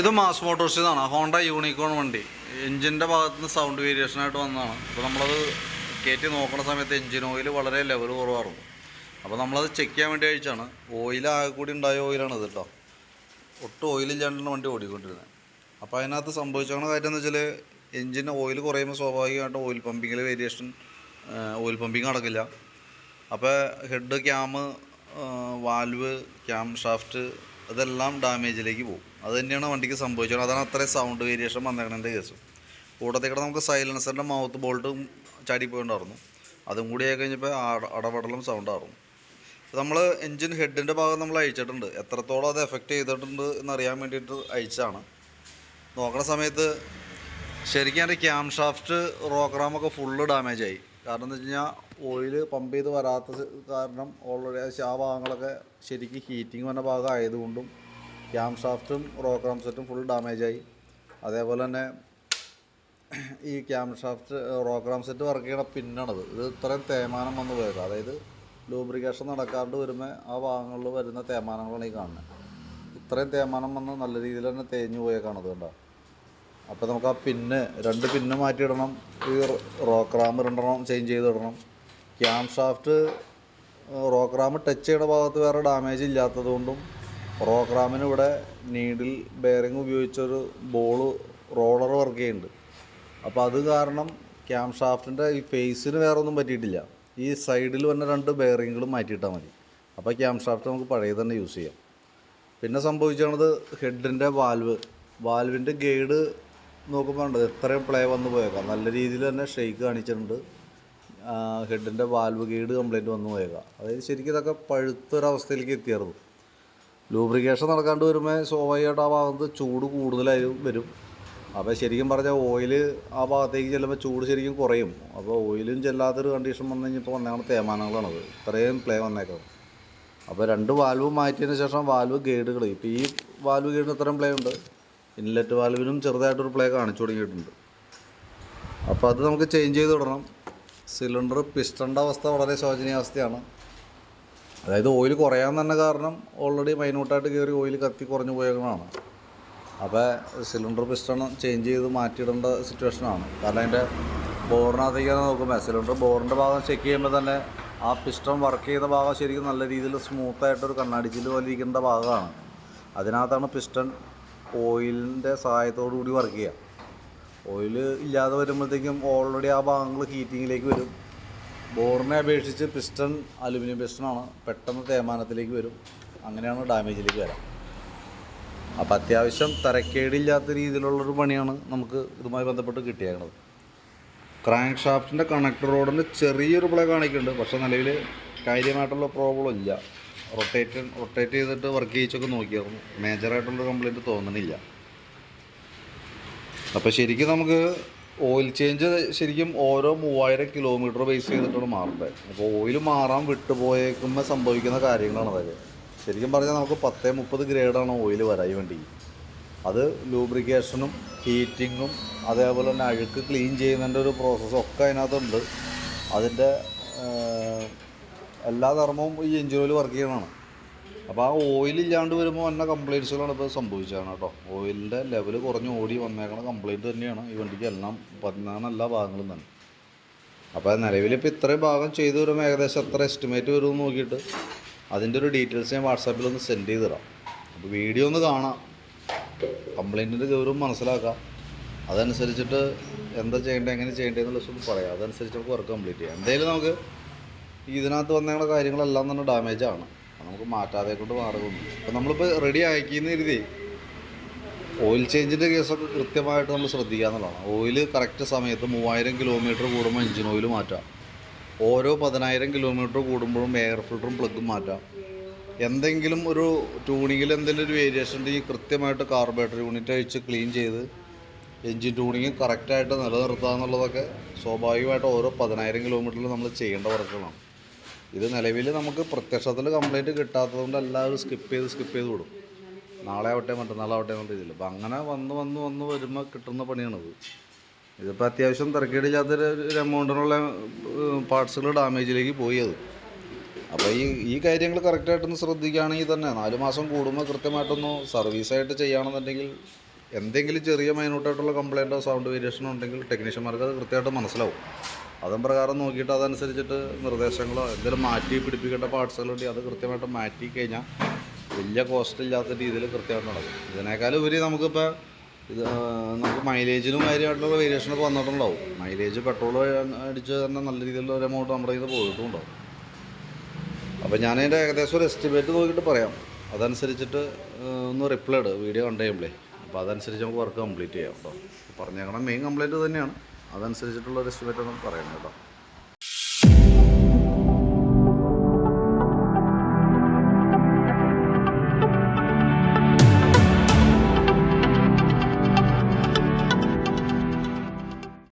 ഇത് മാസ് മോട്ടോഴ്സിൽ നിന്നാണ് Honda Unicorn വണ്ടി. എൻജിന്റെ ഭാഗത്ത് നിന്ന് സൗണ്ട് വേരിയേഷനായിട്ട് വന്നതാണ്. അപ്പോൾ നമ്മളത് കയറ്റി നോക്കുന്ന സമയത്ത് എൻജിൻ ഓയിൽ വളരെ ലെവൽ കുറവായിരുന്നു. അപ്പോൾ നമ്മളത് ചെക്ക് ചെയ്യാൻ വേണ്ടി അയച്ചാണ് ഓയിൽ ആകെ കൂടി ഉണ്ടായ ഓയിലാണ് ഇത് കേട്ടോ ഒട്ടും ഓയിലില്ലാണ്ടാണ് വണ്ടി ഓടിക്കൊണ്ടിരുന്നത് അപ്പോൾ അതിനകത്ത് സംഭവിച്ചാണ് കാര്യം എന്ന് വെച്ചാൽ എൻജിൻ ഓയിൽ കുറയുമ്പോൾ സ്വാഭാവികമായിട്ടും ഓയിൽ പമ്പിങ്ങിൽ വേരിയേഷൻ ഓയിൽ പമ്പിങ് നടക്കില്ല. അപ്പോൾ head cam valve cam shaft ഇതെല്ലാം ഡാമേജിലേക്ക് പോകും. അത് തന്നെയാണ് വണ്ടിക്ക് സംഭവിച്ചത്. അതാണ് അത്രയും സൗണ്ട് വേരിയേഷൻ വന്നേക്കണതിന്റെ കേസ്. കൂടെ നമുക്ക് സൈലൻസറിന്റെ മൗത്ത് ബോൾട്ടും ചാടിപ്പോയിണ്ടായിരുന്നു. അതും കൂടി ആയി കഴിഞ്ഞപ്പോൾ അട- അടപടലും സൗണ്ടായിരുന്നു നമ്മൾ എൻജിൻ ഹെഡിന്റെ ഭാഗം നമ്മൾ അയച്ചിട്ടുണ്ട് എത്രത്തോളം അത് എഫക്റ്റ് ചെയ്തിട്ടുണ്ട് എന്നറിയാൻ വേണ്ടിയിട്ട് അയച്ചാണ് നോക്കണ സമയത്ത് ശരിക്കും എന്റെ ക്യാം ഷാഫ്റ്റ് റോക്രാമൊക്കെ ഫുള്ള് ഡാമേജായി കാരണം എന്ന് വെച്ച് കഴിഞ്ഞാൽ ഓയിൽ പമ്പ് ചെയ്ത് വരാത്ത കാരണം ഓൾറെഡി ആ ഭാഗങ്ങളൊക്കെ ശരിക്കും ഹീറ്റിംഗ് വന്ന ഭാഗം ആയതുകൊണ്ടും ക്യാം ഷാഫ്റ്റും റോക്രാം സെറ്റും ഫുൾ ഡാമേജായി അതേപോലെ തന്നെ ഈ cam shaft rocker arm set work ചെയ്യണ പിന്നാണത്. ഇത് ഇത്രയും തേമാനം വന്ന് പോയത്. അതായത് ലൂബ്രിക്കേഷൻ നടക്കാണ്ട് വരുമ്പോൾ ആ ഭാഗങ്ങളിൽ വരുന്ന തേമാനങ്ങളാണ് ഈ കാണുന്നത് ഇത്രയും തേമാനം വന്ന് നല്ല രീതിയിൽ തന്നെ തേഞ്ഞു പോയേക്കാണത് കണ്ടോ? അപ്പോൾ നമുക്ക് ആ പിന്ന് രണ്ട് പിന്ന് മാറ്റിയിടണം. ഈ റോക്ക് റാം രണ്ടെണ്ണം change ചെയ്തിടണം. Cam shaft rocker arm touch ചെയ്യണ ഭാഗത്ത് വേറെ ഡാമേജ് ഇല്ലാത്തത് കൊണ്ടും റോക്ക് റാമിന് ഇവിടെ നീഡിൽ ബെയറിങ് ഉപയോഗിച്ചൊരു ബോൾ റോളർ വർക്ക് ചെയ്യുന്നുണ്ട്. അപ്പോൾ അത് കാരണം ക്യാം ഷാഫ്റ്റിന്റെ ഈ ഫേസിന് വേറെ ഒന്നും പറ്റിയിട്ടില്ല. ഈ സൈഡിൽ വന്ന രണ്ട് ബെയറിങ്ങുകളും മാറ്റിയിട്ടാൽ മതി. അപ്പോൾ ക്യാം ഷാഫ്റ്റ് നമുക്ക് പഴയ തന്നെ യൂസ് ചെയ്യാം. പിന്നെ സംഭവിച്ചത് ഹെഡിന്റെ വാൽവ് വാൽവിന്റെ ഗൈഡ് നോക്കുമ്പോൾ ഉണ്ട് എത്രയും പ്ലേ വന്നു പോയേക്കാം. നല്ല രീതിയിൽ തന്നെ ഷെയ്ക്ക് കാണിച്ചിട്ടുണ്ട്. ഹെഡിന്റെ വാൽവ് ഗൈഡ് കംപ്ലൈന്റ് വന്നു പോയേക്കാം. അതായത് ശരിക്കും ഇതൊക്കെ പഴുത്തൊരവസ്ഥയിലേക്ക് എത്തിയായിരുന്നു. ലൂബ്രിക്കേഷൻ നടക്കാണ്ട് വരുമ്പോൾ സ്വാഭാവികമായിട്ട് ആ ഭാഗത്ത് ചൂട് കൂടുതലായി വരും. അപ്പോൾ ശരിക്കും പറഞ്ഞാൽ ഓയിൽ ആ ഭാഗത്തേക്ക് ചെല്ലുമ്പോൾ ചൂട് ശരിക്കും കുറയും. അപ്പോൾ ഓയിലും ചെല്ലാത്തൊരു കണ്ടീഷൻ വന്നു കഴിഞ്ഞപ്പോൾ വന്നേക്കണ തേമാനങ്ങളാണത് ഇത്രയും പ്ലേ വന്നേക്കാം അപ്പോൾ രണ്ട് വാൽവ് മാറ്റിയതിന് ശേഷം വാൽവ് ഗൈഡുകൾ ഇപ്പോൾ ഈ വാൽവ് ഗൈഡിന് ഇത്രയും പ്ലേ ഉണ്ട്. ഇൻലെറ്റ് വാൽവിനും ചെറുതായിട്ടൊരു പ്ലേ കാണിച്ചു തുടങ്ങിയിട്ടുണ്ട്. അപ്പോൾ അത് നമുക്ക് ചേഞ്ച് ചെയ്ത് വിടണം. സിലിണ്ടർ പിസ്റ്റണ്ട അവസ്ഥ വളരെ ശോചനീയാവസ്ഥയാണ്. അതായത് ഓയിൽ കുറയാൻ തന്നെ കാരണം ഓൾറെഡി മൈനൂട്ടായിട്ട് കയറി ഓയിൽ കത്തി കുറഞ്ഞു പോയതാണ് അപ്പോൾ സിലിണ്ടർ പിസ്റ്റൺ ചേഞ്ച് ചെയ്ത് മാറ്റിയിടേണ്ട സിറ്റുവേഷനാണ് കാരണം അതിന്റെ ബോറിനകത്തേക്കാണ് നോക്കുമ്പോൾ സിലിണ്ടർ ബോറിന്റെ ഭാഗം ചെക്ക് ചെയ്യുമ്പോൾ തന്നെ ആ പിസ്റ്റൺ വർക്ക് ചെയ്ത ഭാഗം ശരിക്കും നല്ല രീതിയിൽ സ്മൂത്തായിട്ടൊരു കണ്ണാടിച്ചിൽ പോലെ ഇരിക്കേണ്ട ഭാഗമാണ്. അതിനകത്താണ് പിസ്റ്റൺ ഓയിലിന്റെ സഹായത്തോടു കൂടി വർക്ക് ചെയ്യുക ഓയിൽ ഇല്ലാതെ വരുമ്പോഴത്തേക്കും ഓൾറെഡി ആ ഭാഗങ്ങൾ ഹീറ്റിങ്ങിലേക്ക് വരും. ബോറിനെ അപേക്ഷിച്ച് പിസ്റ്റൺ അലുമിനിയം പിസ്റ്റണാണ് പെട്ടെന്ന് തേമാനത്തിലേക്ക് വരും. അങ്ങനെയാണ് ഡാമേജിലേക്ക് വരാം. അപ്പോൾ അത്യാവശ്യം തരക്കേടില്ലാത്ത രീതിയിലുള്ളൊരു പണിയാണ് നമുക്ക് ഇതുമായി ബന്ധപ്പെട്ട് കിട്ടിയേക്കുന്നത് ക്രാങ്ക് ഷാഫ്റ്റിന്റെ കണക്ടർ റോഡിന് ചെറിയൊരു പ്ലേ കാണിക്കുന്നുണ്ട്. പക്ഷേ നിലവിൽ കാര്യമായിട്ടുള്ള പ്രോബ്ലം ഇല്ല. റൊട്ടേറ്റ് റൊട്ടേറ്റ് ചെയ്തിട്ട് വർക്ക് ചെയ്യിച്ചൊക്കെ നോക്കിയായിരുന്നു. മേജറായിട്ടുള്ള കംപ്ലൈന്റ് തോന്നണില്ല. അപ്പോൾ ശരിക്കും നമുക്ക് ഓയിൽ ചേഞ്ച് ശരിക്കും ഓരോ മൂവായിരം കിലോമീറ്റർ ബേസ് ചെയ്തിട്ടാണ് മാറേണ്ടത് അപ്പോൾ ഓയിൽ മാറാൻ വിട്ടുപോയേക്കുമ്പോൾ സംഭവിക്കുന്ന കാര്യങ്ങളാണ് അതൊക്കെ. ശരിക്കും പറഞ്ഞാൽ നമുക്ക് പത്തേ മുപ്പത് ഗ്രേഡാണ് ഓയിൽ വരാൻ വേണ്ടി. അത് ലൂബ്രിക്കേഷനും ഹീറ്റിങ്ങും അതേപോലെ തന്നെ അഴുക്ക് ക്ലീൻ ചെയ്യുന്നതിന്റെ ഒരു പ്രോസസ്സും ഒക്കെ അതിനകത്തുണ്ട്. അതിന്റെ എല്ലാ ധർമ്മവും ഈ എഞ്ചിൻ ഓയിൽ വർക്ക് ചെയ്യണതാണ് അപ്പോൾ ആ ഓയിൽ ഇല്ലാണ്ട് വരുമ്പോൾ വന്ന കംപ്ലയിൻസുകളാണ് ഇപ്പോൾ സംഭവിച്ചതാണ് കേട്ടോ. ഓയിലിന്റെ ലെവൽ കുറഞ്ഞ് ഓടി വന്നേക്കണ കംപ്ലയിന്റ് തന്നെയാണ് ഈ വണ്ടിക്ക് എല്ലാം പതിനാണ് എല്ലാ ഭാഗങ്ങളും തന്നെ. അപ്പോൾ നിലവിലിപ്പോൾ ഇത്രയും ഭാഗം ചെയ്തു വരുമ്പോൾ ഏകദേശം എത്ര എസ്റ്റിമേറ്റ് വരുമെന്ന് നോക്കിയിട്ട് അതിന്റെ ഒരു ഡീറ്റെയിൽസ് ഞാൻ വാട്സാപ്പിൽ ഒന്ന് സെൻഡ് ചെയ്ത് തരാം അപ്പോൾ വീഡിയോ ഒന്ന് കാണാം. കംപ്ലയിന്റിന്റെ ഗൗരവം മനസ്സിലാക്കാം. അതനുസരിച്ചിട്ട് എന്താ ചെയ്യേണ്ടത് എങ്ങനെ ചെയ്യേണ്ടതെന്നുള്ള പറയാം. അതനുസരിച്ച് നമുക്ക് വർക്ക് കംപ്ലീറ്റ് ചെയ്യാം. എന്തായാലും നമുക്ക് ഇതിനകത്ത് വന്നേക്കുന്ന കാര്യങ്ങളെല്ലാം തന്നെ ഡാമേജ് ആണ്. നമുക്ക് മാറ്റാതെ കൊണ്ട് മാർഗമൊന്നും അപ്പോൾ നമ്മളിപ്പോൾ റെഡി ആക്കിയെന്ന് കരുതി. ഓയിൽ ചേഞ്ചിന്റെ കേസൊക്കെ കൃത്യമായിട്ട് നമ്മൾ ശ്രദ്ധിക്കുക എന്നുള്ളതാണ്. ഓയിൽ കറക്റ്റ് സമയത്ത് മൂവായിരം കിലോമീറ്റർ കൂടുമ്പോൾ എഞ്ചിൻ ഓയിൽ മാറ്റാം. ഓരോ പതിനായിരം കിലോമീറ്റർ കൂടുമ്പോഴും എയർ ഫിൽറ്ററും പ്ലഗും മാറ്റാം. എന്തെങ്കിലും ഒരു ട്യൂണിങ്ങിൽ എന്തെങ്കിലും ഒരു വേരിയേഷൻ ഉണ്ടെങ്കിൽ കൃത്യമായിട്ട് കാർബറേറ്റർ യൂണിറ്റ് അഴിച്ച് ക്ലീൻ ചെയ്ത് എഞ്ചിൻ ട്യൂണിങ് കറക്റ്റായിട്ട് നിലനിർത്തുക എന്നുള്ളതൊക്കെ സ്വാഭാവികമായിട്ട് ഓരോ പതിനായിരം കിലോമീറ്ററിൽ നമ്മൾ ചെയ്യേണ്ട വർക്കുകളാണ് ഇത് നിലവിൽ നമുക്ക് പ്രത്യക്ഷത്തിൽ കംപ്ലൈന്റ് കിട്ടാത്തതുകൊണ്ട് എല്ലാവരും സ്കിപ്പ് ചെയ്ത് സ്കിപ്പ് ചെയ്ത് വിടും. നാളെ ആവട്ടെ മറ്റന്നാളാവട്ടെ എന്നുള്ള രീതിയിൽ. അപ്പം അങ്ങനെ വന്ന് വന്ന് വന്ന് വരുമ്പോൾ കിട്ടുന്ന പണിയാണിത് ഇതിപ്പോൾ അത്യാവശ്യം തിരക്കേടില്ലാത്തൊരു ഒരു എമൗണ്ടിനുള്ള പാർട്സുകൾ ഡാമേജിലേക്ക് പോയി അത്. അപ്പോൾ ഈ ഈ കാര്യങ്ങൾ കറക്റ്റായിട്ടൊന്ന് ശ്രദ്ധിക്കുകയാണെങ്കിൽ തന്നെ നാല് മാസം കൂടുമ്പോൾ കൃത്യമായിട്ടൊന്ന് സർവീസായിട്ട് ചെയ്യുകയാണെന്നുണ്ടെങ്കിൽ എന്തെങ്കിലും ചെറിയ മൈനൂട്ടായിട്ടുള്ള കംപ്ലയിന്റോ സൗണ്ട് വേരിയേഷനോ ഉണ്ടെങ്കിൽ ടെക്നീഷ്യന്മാർക്ക് അത് കൃത്യമായിട്ട് മനസ്സിലാവും. അതും പ്രകാരം നോക്കിയിട്ട് അതനുസരിച്ചിട്ട് നിർദ്ദേശങ്ങളോ എന്തെങ്കിലും മാറ്റി പിടിപ്പിക്കേണ്ട പാർട്സുകളുണ്ടെങ്കിൽ അത് കൃത്യമായിട്ട് മാറ്റി കഴിഞ്ഞാൽ വലിയ കോസ്റ്റ് ഇല്ലാത്ത രീതിയിൽ കൃത്യമായിട്ട് നടക്കും. ഇതിനേക്കാൾ ഉപരി നമുക്കിപ്പോൾ ഇത് നമുക്ക് മൈലേജിനും കാര്യമായിട്ടുള്ള വേരിയേഷനൊക്കെ വന്നിട്ടുണ്ടാവും. മൈലേജ് പെട്രോൾ അടിച്ച് തന്നെ നല്ല രീതിയിലുള്ള ഒരു എമൗണ്ട് നമ്മുടെ ഇത് പോയിട്ടുണ്ടാവും. അപ്പോൾ ഞാൻ ഞാനതിന്റെ ഏകദേശം ഒരു എസ്റ്റിമേറ്റ് നോക്കിയിട്ട് പറയാം. അതനുസരിച്ചിട്ട് ഒന്ന് റിപ്ലൈ ഇട്. വീഡിയോ കണ്ടു കഴിയുമ്പോഴേ അപ്പോൾ അതനുസരിച്ച് നമുക്ക് വർക്ക് കംപ്ലീറ്റ് ചെയ്യാം കേട്ടോ പറഞ്ഞേക്കണം മെയിൻ കംപ്ലൈന്റ് തന്നെയാണ് അതനുസരിച്ചിട്ടുള്ള ഒരു എസ്റ്റിമേറ്റ് ഒന്ന് പറയണം കേട്ടോ.